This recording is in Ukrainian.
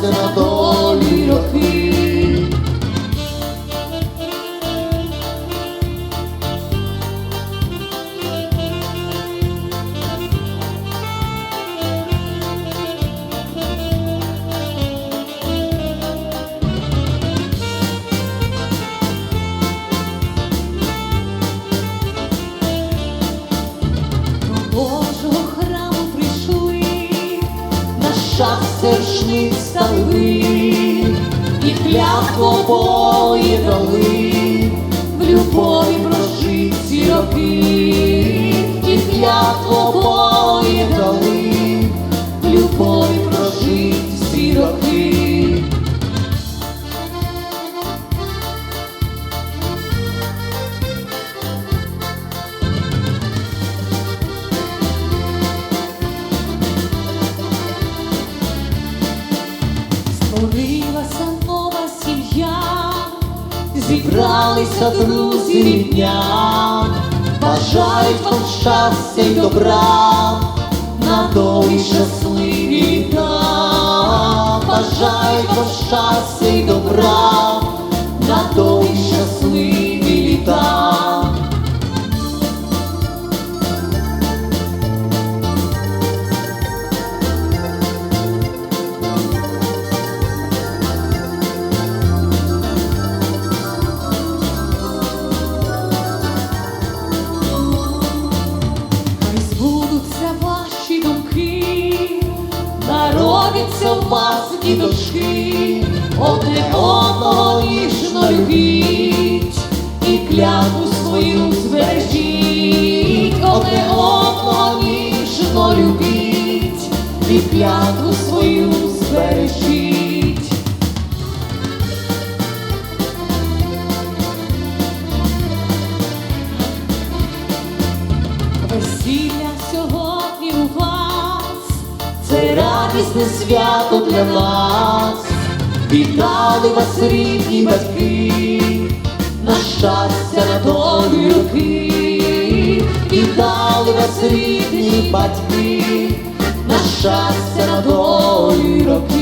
ώστε να сершник стали, і клятво обоє дали, Створилася нова сім'я, зібралися друзі рідня, бажають вам щастя й добра, на довгі щасливі літа, бажають вам щастя й добра, народяться в вас діточки, одне одного ніжно любіть, і клятву свою збережіть, одне одного ніжно любіть, і клятву свою збережіть. Весілля це радісне свято для нас. Вітали вас рідні батьки, на щастя, на долі роки. Вітали вас рідні батьки, на щастя, на долі роки.